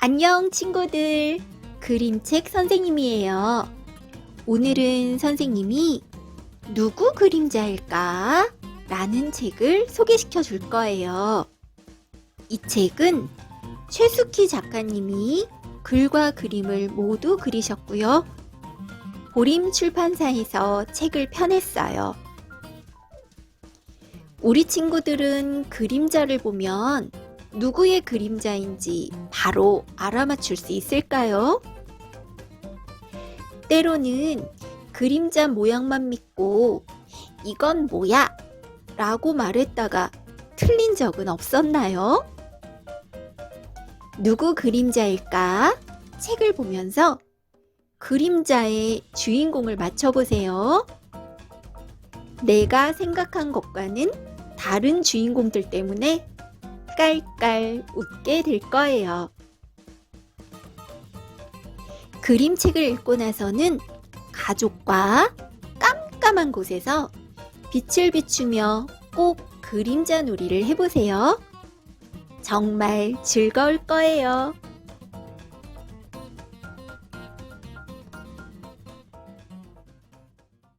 안녕 친구들. 그림책 선생님이에요. 오늘은 선생님이 누구 그림자일까? 라는 책을 소개시켜 줄 거예요. 이 책은 최숙희 작가님이 글과 그림을 모두 그리셨고요. 보림 출판사에서 책을 펴냈어요. 우리 친구들은 그림자를 보면 누구의 그림자인지 바로 알아맞힐 수 있을까요? 때로는 그림자 모양만 믿고 이건 뭐야? 라고 말했다가 틀린 적은 없었나요? 누구 그림자일까? 책을 보면서 그림자의 주인공을 맞춰보세요. 내가 생각한 것과는 다른 주인공들 때문에 깔깔 웃게 될 거예요. 그림책을 읽고 나서는 가족과 깜깜한 곳에서 빛을 비추며 꼭 그림자 놀이를 해보세요. 정말 즐거울 거예요.